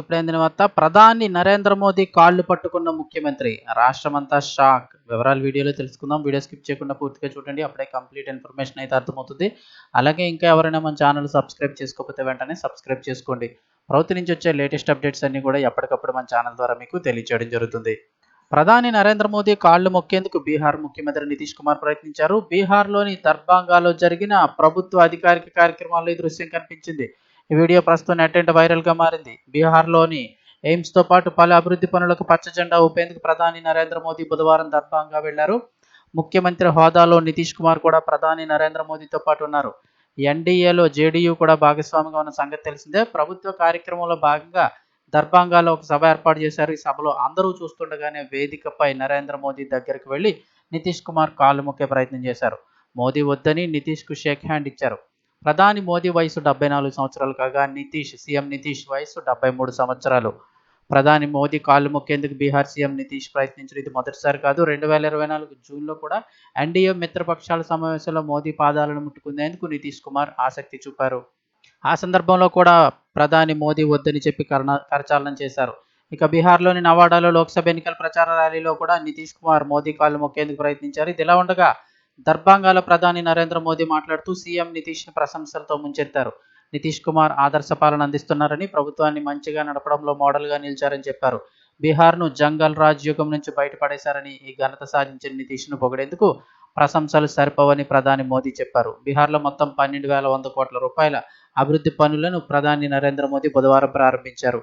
ఇప్పుడైన వార్త ప్రధాని నరేంద్ర మోదీ కాళ్ళు పట్టుకున్న ముఖ్యమంత్రి. రాష్ట్రమంతా షాక్. వివరాలు వీడియోలో తెలుసుకుందాం. వీడియో స్కిప్ చేయకుండా పూర్తిగా చూడండి. అప్పుడే కంప్లీట్ ఇన్ఫర్మేషన్ అయితే అర్థమవుతుంది. అలాగే ఇంకా ఎవరైనా మన ఛానల్ సబ్స్క్రైబ్ చేసుకోకపోతే వెంటనే సబ్స్క్రైబ్ చేసుకోండి. ప్రభుత్వం నుంచి వచ్చే లేటెస్ట్ అప్డేట్స్ అన్ని కూడా ఎప్పటికప్పుడు మన ఛానల్ ద్వారా మీకు తెలియజేయడం జరుగుతుంది. ప్రధాని నరేంద్ర మోదీ కాళ్ళు మొక్కేందుకు బీహార్ ముఖ్యమంత్రి నితీష్ కుమార్ ప్రయత్నించారు. బీహార్లోని దర్భాంగాలో జరిగిన ప్రభుత్వ అధికారిక కార్యక్రమాల్లో ఈ దృశ్యం కనిపించింది. ఈ వీడియో ప్రస్తుతం నెట్ వైరల్గా మారింది. బీహార్లోని ఎయిమ్స్తో పాటు పలు అభివృద్ధి పనులకు పచ్చజెండా ఊపేందుకు ప్రధాని నరేంద్ర మోదీ బుధవారం దర్భంగా వెళ్ళారు. ముఖ్యమంత్రి హోదాలో నితీష్ కుమార్ కూడా ప్రధాని నరేంద్ర మోదీతో పాటు ఉన్నారు. ఎన్డీఏలో జేడీయూ కూడా భాగస్వామిగా ఉన్న సంగతి తెలిసిందే. ప్రభుత్వ కార్యక్రమంలో భాగంగా దర్భంగాలో ఒక సభ ఏర్పాటు చేశారు. ఈ సభలో అందరూ చూస్తుండగానే వేదికపై నరేంద్ర మోదీ దగ్గరికి వెళ్ళి నితీష్ కుమార్ కాలు మొక్కే ప్రయత్నం చేశారు. మోదీ వద్దని నితీష్కు షేక్ హ్యాండ్ ఇచ్చారు. ప్రధాని మోదీ వయసు డెబ్బై నాలుగు సంవత్సరాలు కాగా నితీష్ సీఎం నితీష్ వయసు డెబ్బై మూడు సంవత్సరాలు. ప్రధాని మోదీ కాళ్ళు మొక్కేందుకు బీహార్ సీఎం నితీష్ ప్రయత్నించిన ఇది మొదటిసారి కాదు. రెండు వేల ఇరవై నాలుగు జూన్లో కూడా ఎన్డీఏ మిత్రపక్షాల సమావేశంలో మోదీ పాదాలను ముట్టుకునేందుకు నితీష్ కుమార్ ఆసక్తి చూపారు. ఆ సందర్భంలో కూడా ప్రధాని మోదీ వద్దని చెప్పి కరణ కరచాలనం చేశారు. ఇక బీహార్లోని నవాడాలో లోక్సభ ఎన్నికల ప్రచార ర్యాలీలో కూడా నితీష్ కుమార్ మోదీ కాళ్ళు మొక్కేందుకు ప్రయత్నించారు. ఇది ఇలా ఉండగా దర్భాంగాల ప్రధాని నరేంద్ర మోదీ మాట్లాడుతూ సీఎం నితీష్ ప్రశంసలతో ముంచెత్తారు. నితీష్ కుమార్ ఆదర్శ పాలన అందిస్తున్నారని ప్రభుత్వాన్ని మంచిగా నడపడంలో మోడల్గా నిలిచారని చెప్పారు. బీహార్ను జంగల్ రాజ్ యుగం నుంచి బయటపడేశారని ఈ ఘనత సాధించిన నితీష్ను పొగిడేందుకు ప్రశంసలు సరిపోవని ప్రధాని మోదీ చెప్పారు. బీహార్లో మొత్తం పన్నెండు వేల వంద కోట్ల రూపాయల అభివృద్ధి పనులను ప్రధాని నరేంద్ర మోదీ బుధవారం ప్రారంభించారు.